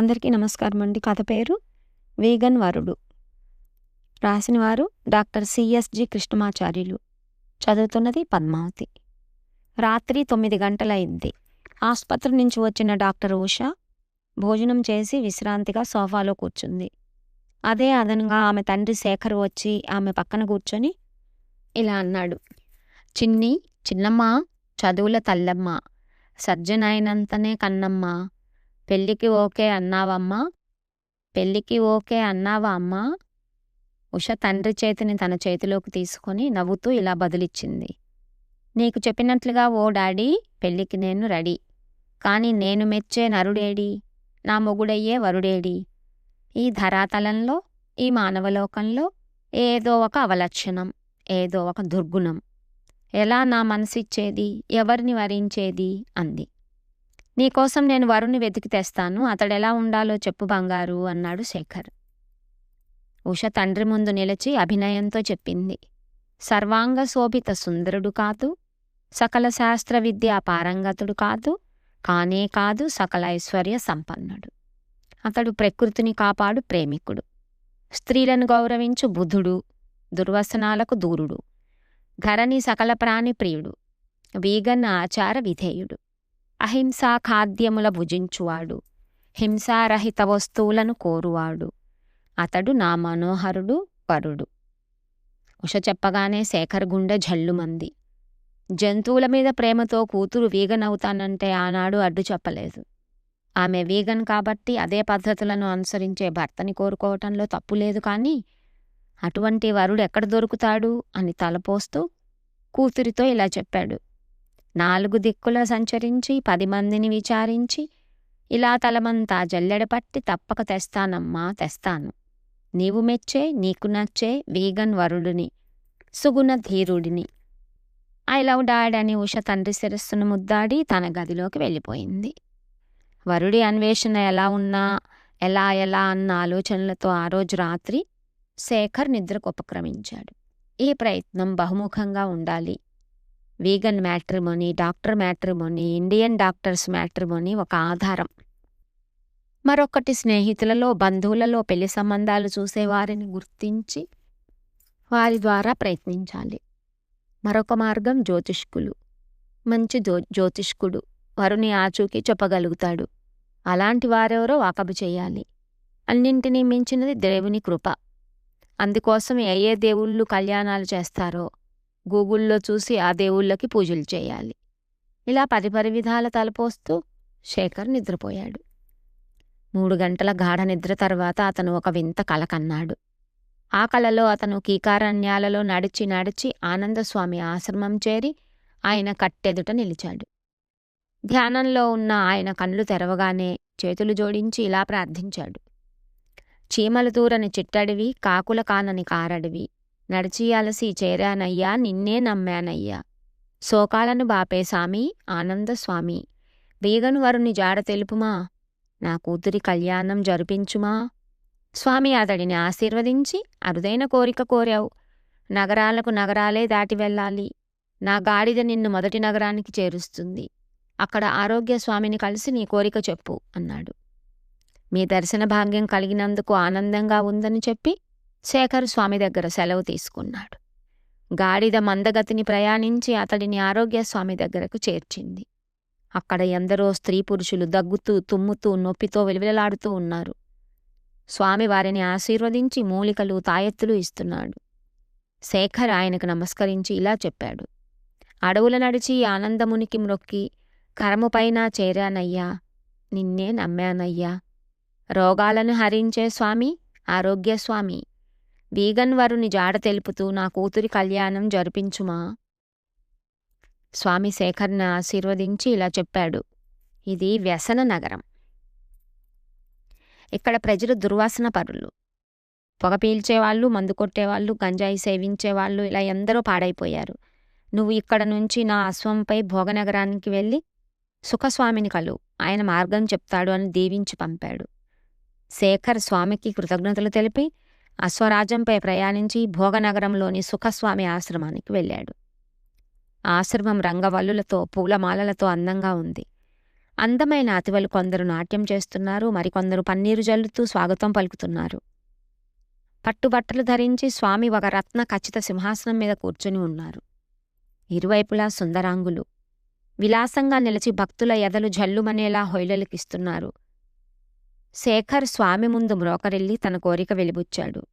అందరికీ నమస్కారం అండి. కథ పేరు వీగన్ వరుడు. రాసినవారు డాక్టర్ సిఎస్జి కృష్ణమాచార్యులు. చదువుతున్నది పద్మావతి. రాత్రి తొమ్మిది గంటలైంది. ఆసుపత్రి నుంచి వచ్చిన డాక్టర్ ఉష భోజనం చేసి విశ్రాంతిగా సోఫాలో కూర్చుంది. అదే అదనంగా ఆమె తండ్రి శేఖర్ వచ్చి ఆమె పక్కన కూర్చొని ఇలా అన్నాడు. చిన్ని చిన్నమ్మ చదువుల తల్లమ్మ సర్జన్ అయినంతనే కన్నమ్మా పెళ్ళికి ఓకే అన్నావమ్మా? పెళ్ళికి ఓకే అన్నావా అమ్మా ఉష తండ్రి చేతిని తన చేతిలోకి తీసుకొని నవ్వుతూ ఇలా బదులిచ్చింది. నీకు చెప్పినట్లుగా ఓ డాడీ పెళ్ళికి నేను రెడీ. కానీ నేను మెచ్చే నరుడేడి? నా మొగుడయ్యే వరుడేడి? ఈ ధరాతలంలో ఈ మానవలోకంలో ఏదో ఒక అవలక్షణం ఏదో ఒక దుర్గుణం. ఎలా నా మనసిచ్చేది? ఎవరిని వరించేది? అంది. నీకోసం నేను వరుణ్ణి వెతికి తెస్తాను. అతడెలా ఉండాలో చెప్పు బంగారు అన్నాడు శేఖర్. ఉష తండ్రి ముందు నిలిచి అభినయంతో చెప్పింది. సర్వాంగ శోభిత సుందరుడు కాదు. సకల శాస్త్ర విద్యా పారంగతుడు కాదు. కానే కాదు సకల ఐశ్వర్య సంపన్నుడు. అతడు ప్రకృతిని కాపాడు ప్రేమికుడు. స్త్రీలను గౌరవించు బుధుడు దుర్వసనాలకు దూరుడు. ధరణి సకల ప్రాణి ప్రియుడు. వీగన్ ఆచార విధేయుడు. అహింసా ఖాద్యముల భుజించువాడు. హింసారహిత వస్తువులను కోరువాడు. అతడు నా మనోహరుడు వరుడు ఉష చెప్పగానే శేఖర్ గుండె జల్లుమంది. జంతువుల మీద ప్రేమతో కూతురు వీగన్ అవుతానంటే ఆనాడు అడ్డు చెప్పలేదు. ఆమె వీగన్ కాబట్టి అదే పద్ధతులను అనుసరించే భర్తని కోరుకోవటంలో తప్పు లేదు కానీ అటువంటి వరుడు ఎక్కడ దొరుకుతాడు అని తలపోస్తూ కూతురితో ఇలా చెప్పాడు. నాలుగు దిక్కుల సంచరించి పది మందిని విచారించి ఇలా తలమంతా జల్లెడపట్టి తప్పక తెస్తానమ్మా తెస్తాను. నీవు మెచ్చే నీకు నచ్చే వీగన్ వరుడిని సుగుణ ధీరుడిని. ఐ లవ్ డాడ్ అని ఉష తండ్రి శిరస్సును ముద్దాడి తన గదిలోకి వెళ్ళిపోయింది. వరుడి అన్వేషణ ఎలా ఉన్నా ఎలా ఎలా అన్న ఆలోచనలతో ఆ రోజు రాత్రి శేఖర్ నిద్రకు ఉపక్రమించాడు. ఈ ప్రయత్నం బహుముఖంగా ఉండాలి. Vegan matrimony doctor matrimony Indian doctors matrimony ఒక ఆధారం. మరొకటి స్నేహితులలో బంధువులలో పెళ్ళి సంబంధాలు చూసేవారిని గుర్తించి వారి ద్వారా ప్రయత్నించాలి. మరొక మార్గం జ్యోతిష్కులు. మంచి జ్యో జ్యోతిష్కుడు వరుని ఆచూకీ చెప్పగలుగుతాడు. అలాంటి వారెవరో వాకబు చేయాలి. అన్నింటినీ మించినది దేవుని కృప. అందుకోసం ఏ ఏ దేవుళ్ళు కళ్యాణాలు చేస్తారో గూగుల్లో చూసి ఆ దేవుళ్ళకి పూజలు చేయాలి. ఇలా పది పది విధాల తలపోస్తూ శేఖర్ నిద్రపోయాడు. మూడు గంటల గాఢ నిద్ర తర్వాత అతను ఒక వింత కల కన్నాడు. ఆ కలలో అతను కీకారణ్యాలలో నడిచి నడిచి ఆనందస్వామి ఆశ్రమం చేరి ఆయన కట్టెదుట నిలిచాడు. ధ్యానంలో ఉన్న ఆయన కళ్ళు తెరవగానే చేతులు జోడించి ఇలా ప్రార్థించాడు. చీమలు దూరని చిట్టడివి కాకుల కానని కారడివి నడిచియాలసి చేరానయ్యా నిన్నే నమ్మానయ్యా. శోకాలను బాపే సామి ఆనందస్వామి వీగను వరుని జాడ తెలుపుమా? నా కూతురి కళ్యాణం జరిపించుమా? స్వామి అతడిని ఆశీర్వదించి అరుదైన కోరిక కోరావు. నగరాలకు నగరాలే దాటి వెళ్ళాలి. నా గాడిద నిన్ను మొదటి నగరానికి చేరుస్తుంది. అక్కడ ఆరోగ్య స్వామిని కలిసి నీ కోరిక చెప్పు అన్నాడు. మీ దర్శన భాగ్యం కలిగినందుకు ఆనందంగా ఉందని చెప్పి శేఖర్ స్వామి దగ్గర సెలవు తీసుకున్నాడు. గాడిద మందగతిని ప్రయాణించి అతడిని ఆరోగ్య స్వామి దగ్గరకు చేర్చింది. అక్కడ ఎందరో స్త్రీ పురుషులు దగ్గుతూ తుమ్ముతూ నొప్పితో విలువిలలాడుతూ ఉన్నారు. స్వామి వారిని ఆశీర్వదించి మూలికలు తాయెత్తులు ఇస్తున్నాడు. శేఖర్ ఆయనకు నమస్కరించి ఇలా చెప్పాడు. అడవుల నడిచి ఆనందమునికి మ్రొక్కి కరముపైన చేరానయ్యా నిన్నే నమ్మానయ్యా. రోగాలను హరించే స్వామి ఆరోగ్య స్వామి వీగన్ వరుని జాడ తెలుపుతూ నా కూతురి కళ్యాణం జరిపించుమా? స్వామి శేఖర్ను ఆశీర్వదించి ఇలా చెప్పాడు. ఇది వ్యసన నగరం. ఇక్కడ ప్రజలు దుర్వాసన పరులు. పొగ పీల్చేవాళ్ళు మందు కొట్టేవాళ్ళు గంజాయి సేవించేవాళ్ళు ఇలా ఎందరో పాడైపోయారు. నువ్వు ఇక్కడ నుంచి నా అశ్వంపై భోగనగరానికి వెళ్ళి సుఖస్వామిని కలు. ఆయన మార్గం చెప్తాడు అని దీవించి పంపాడు. శేఖర్ స్వామికి కృతజ్ఞతలు తెలిపి అశ్వరాజంపై ప్రయాణించి భోగనగరంలోని సుఖస్వామి ఆశ్రమానికి వెళ్ళాడు. ఆశ్రమం రంగవల్లులతో పూలమాలలతో అందంగా ఉంది. అందమైన అతివలు కొందరు నాట్యం చేస్తున్నారు మరికొందరు పన్నీరు జల్లుతూ స్వాగతం పలుకుతున్నారు. పట్టుబట్టలు ధరించి స్వామి ఒక రత్న ఖచ్చిత సింహాసనం మీద కూర్చుని ఉన్నారు. ఇరువైపులా సుందరాంగులు. విలాసంగా నిలిచి భక్తుల ఎదలు జల్లుమనేలా హొయలలికిస్తున్నారు. శేఖర్ స్వామి ముందు మ్రోకరిల్లి తన కోరిక వెలిబుచ్చాడు.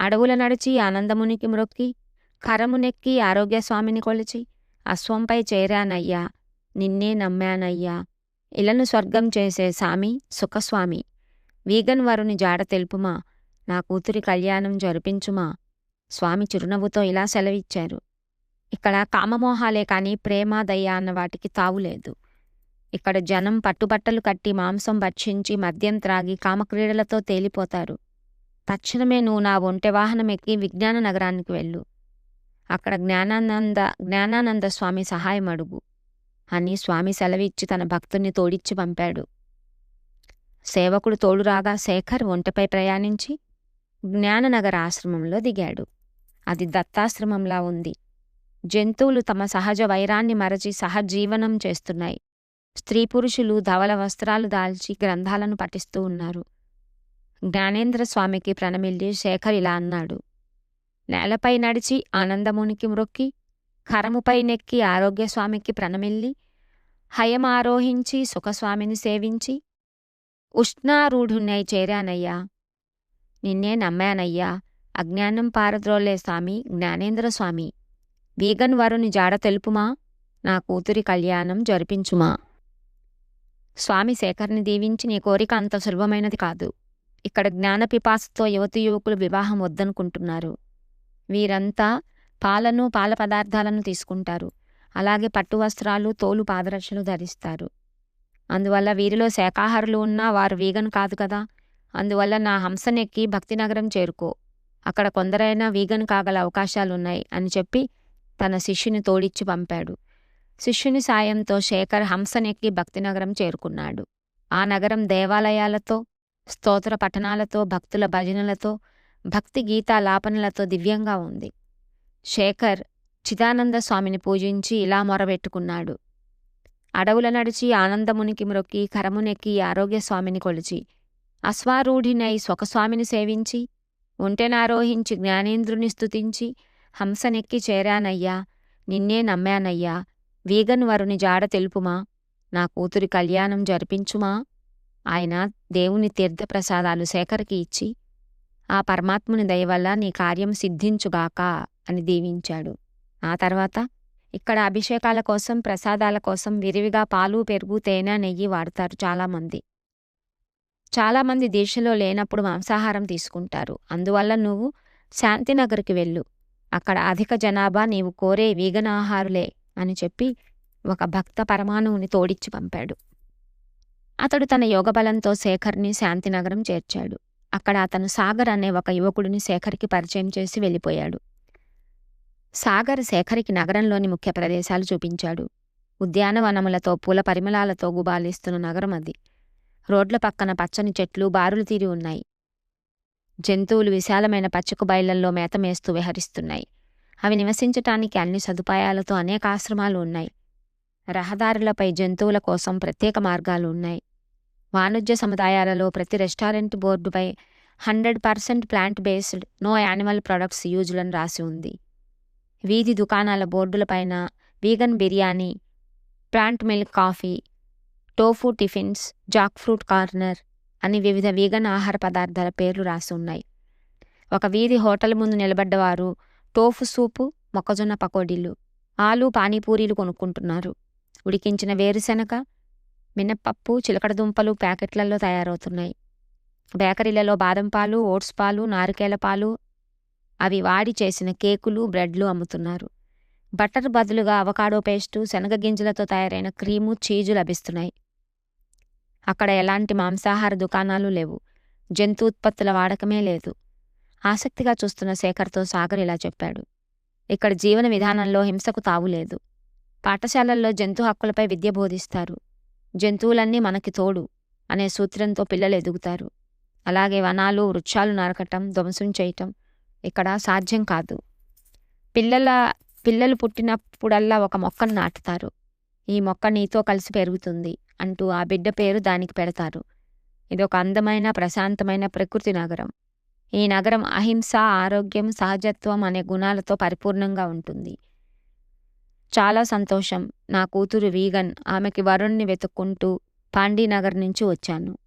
అడవుల నడిచి ఆనందమునికి మ్రొక్కి కరమునెక్కి ఆరోగ్యస్వామిని కొలిచి అశ్వంపై చేరానయ్యా నిన్నే నమ్మానయ్యా ఇలను స్వర్గం చేసే సామి సుఖస్వామి వీగన్ వరుని జాడ తెలుపుమా నా కూతురి కళ్యాణం జరిపించుమా స్వామి చిరునవ్వుతో ఇలా సెలవిచ్చారు. ఇక్కడ కామమోహాలే కాని ప్రేమ దయ అన్న వాటికి తావులేదు ఇక్కడ జనం పట్టుబట్టలు కట్టి మాంసం భక్షించి మద్యం త్రాగి కామక్రీడలతో తేలిపోతారు. తక్షణమే నువ్వు నా ఒంటె వాహనం ఎక్కి విజ్ఞాన నగరానికి వెళ్ళు. అక్కడ జ్ఞానానంద జ్ఞానానంద స్వామి సహాయం అడుగు. అని స్వామి సెలవిచ్చి తన భక్తుణ్ణి తోడిచ్చి పంపాడు. సేవకుడు తోడురాగా శేఖర్ ఒంటెపై ప్రయాణించి జ్ఞాననగర ఆశ్రమంలో దిగాడు. అది దత్తాశ్రమంలా ఉంది. జంతువులు తమ సహజ వైరాన్ని మరచి సహజీవనం చేస్తున్నాయి. స్త్రీ పురుషులు ధవల వస్త్రాలు దాల్చి గ్రంథాలను పఠిస్తూ ఉన్నారు. జ్ఞానేంద్ర స్వామికి ప్రణమిల్లి శేఖర్ ఇలా అన్నాడు. నేలపై నడిచి ఆనందమునికి మ్రొక్కి కరముపై నెక్కి ఆరోగ్యస్వామికి ప్రణమిల్లి హయమారోహించి సుఖస్వామిని సేవించి ఉష్ణారూఢున్నై చేరానయ్యా. నిన్నే నమ్మానయ్యా. అజ్ఞానం పారద్రోలే స్వామి జ్ఞానేంద్ర స్వామి. వీగన్ వరుని జాడ తెలుపుమా? నా కూతురి కళ్యాణం జరిపించుమా? స్వామి శేఖర్ని దీవించి నీ కోరిక అంత సులభమైనది కాదు. ఇక్కడ జ్ఞానపిపాసతో యువతి యువకులు వివాహం వద్దనుకుంటున్నారు. వీరంతా పాలను పాల పదార్థాలను తీసుకుంటారు. అలాగే పట్టు వస్త్రాలు తోలు పాదరక్షలు ధరిస్తారు. అందువల్ల వీరిలో శాకాహారులు ఉన్నా వారు వీగన్ కాదు కదా. అందువల్ల నా హంసనెక్కి భక్తినగరం చేరుకో. అక్కడ కొందరైనా వీగన్ కాగల అవకాశాలున్నాయి అని చెప్పి తన శిష్యుని తోడిచ్చి పంపాడు. శిష్యుని సాయంతో శేఖర్ హంసనెక్కి భక్తినగరం చేరుకున్నాడు. ఆ నగరం దేవాలయాలతో స్తోత్ర పఠనాలతో భక్తుల భజనలతో భక్తి గీతాలాపనలతో దివ్యంగా ఉంది. శేఖర్ చిదానంద స్వామిని పూజించి ఇలా మొరబెట్టుకున్నాడు. అడవుల నడిచి ఆనందమునికి మ్రొక్కి కరమునెక్కి ఆరోగ్యస్వామిని కొలిచి అశ్వారూఢినై స్వకస్వామిని సేవించి ఒంటెనారోహించి జ్ఞానేంద్రుని స్తుతించి హంసనెక్కి చేరానయ్యా నిన్నే నమ్మానయ్యా వీగన్ వరుని జాడ తెలుపుమా? నా కూతురి కళ్యాణం జరిపించుమా? ఆయన దేవుని తీర్థప్రసాదాలు శేఖర్కి ఇచ్చి ఆ పరమాత్ముని దయవల్ల నీ కార్యం సిద్ధించుగాక అని దీవించాడు. ఆ తర్వాత ఇక్కడ అభిషేకాల కోసం ప్రసాదాల కోసం విరివిగా పాలు పెరుగు తేనె నెయ్యి వాడతారు చాలామంది. చాలామంది దీక్షలో లేనప్పుడు మాంసాహారం తీసుకుంటారు. అందువల్ల నువ్వు శాంతినగర్కి వెళ్ళు. అక్కడ అధిక జనాభా నీవు కోరే వీగనాహారులే. అని చెప్పి ఒక భక్త పరమాణువుని తోడిచ్చి పంపాడు. అతడు తన యోగబలంతో శేఖర్ని శాంతినగరం చేర్చాడు. అక్కడ అతను సాగర్ అనే ఒక యువకుడిని శేఖర్కి పరిచయం చేసి వెళ్ళిపోయాడు. సాగర్ శేఖర్కి నగరంలోని ముఖ్య ప్రదేశాలు చూపించాడు. ఉద్యానవనములతో పూల పరిమళాలతో గుబాలిస్తున్న నగరం అది. రోడ్ల పక్కన పచ్చని చెట్లు బారులు తీరి ఉన్నాయి. జంతువులు విశాలమైన పచ్చకు బయళ్ళల్లో మేత మేస్తూ విహరిస్తున్నాయి. అవి నివసించటానికి అన్ని సదుపాయాలతో అనేక ఆశ్రమాలు ఉన్నాయి. రహదారులపై జంతువుల కోసం ప్రత్యేక మార్గాలు ఉన్నాయి. వాణిజ్య సముదాయాలలో ప్రతి రెస్టారెంట్ బోర్డుపై hundred percent plant based no animal products యూజ్లను రాసి ఉంది. వీధి దుకాణాల బోర్డులపైన vegan biryani plant milk coffee tofu tiffins jackfruit corner అని వివిధ వీగన్ ఆహార పదార్థాల పేర్లు రాసి ఉన్నాయి. ఒక వీధి హోటల్ ముందు నిలబడ్డవారు టోఫు సూపు మొక్కజొన్న పకోడీలు ఆలు పానీపూరీలు కొనుక్కుంటున్నారు. ఉడికించిన వేరుశనగ మినప్పప్పు చిలకడ దుంపలు ప్యాకెట్లలో తయారవుతున్నాయి. బేకరీలలో బాదం పాలు ఓట్స్ పాలు నారికేల పాలు అవి వాడి చేసిన కేకులు బ్రెడ్లు అమ్ముతున్నారు. బటర్ బదులుగా అవకాడో పేస్టు శనగ గింజలతో తయారైన క్రీము చీజు లభిస్తున్నాయి. అక్కడ ఎలాంటి మాంసాహార దుకాణాలు లేవు. జంతు ఉత్పత్తుల వాడకమే లేదు. ఆసక్తిగా చూస్తున్న శేఖర్తో సాగర్ ఇలా చెప్పాడు. ఇక్కడ జీవన విధానంలో హింసకు తావులేదు పాఠశాలల్లో జంతు హక్కులపై విద్య బోధిస్తారు. జంతువులన్నీ మనకి తోడు అనే సూత్రంతో పిల్లలు ఎదుగుతారు. అలాగే వనాలు వృక్షాలు నరకటం ధ్వంసం చేయటం ఇక్కడ సాధ్యం కాదు. పిల్లల పిల్లలు పుట్టినప్పుడల్లా ఒక మొక్కను నాటుతారు. ఈ మొక్క నీతో కలిసి పెరుగుతుంది అంటూ ఆ బిడ్డ పేరు దానికి పెడతారు. ఇదొక అందమైన ప్రశాంతమైన ప్రకృతి నగరం. ఈ నగరం అహింస ఆరోగ్యం సహజత్వం అనే గుణాలతో పరిపూర్ణంగా ఉంటుంది. చాలా సంతోషం. నా కూతురు వీగన్ ఆమెకి వరుణ్ణి వెతుక్కుంటూ పాండీనగర్ నుంచి వచ్చాను.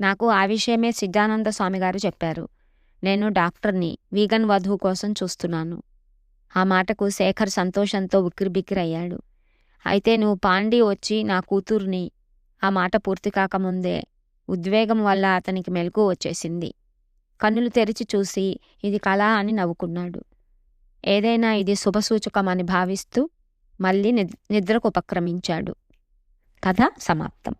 నాకు ఆ విషయమే సిద్ధానంద స్వామిగారు చెప్పారు. నేను డాక్టర్ని వీగన్ వధువు కోసం చూస్తున్నాను. ఆ మాటకు శేఖర్ సంతోషంతో ఉక్కిరిబిక్కిరయ్యాడు. అయితే నువ్వు పాండి వచ్చి నా కూతుర్ని ఆ మాట పూర్తి కాకముందే ఉద్వేగం వల్ల అతనికి మెలకు వచ్చేసింది. కన్నులు తెరిచి చూసి ఇది కళ అని నవ్వుకున్నాడు. ఏదైనా ఇది శుభసూచకమని భావిస్తూ మళ్ళీ నిద్రకు ఉపక్రమించాడు. కథ సమాప్తం.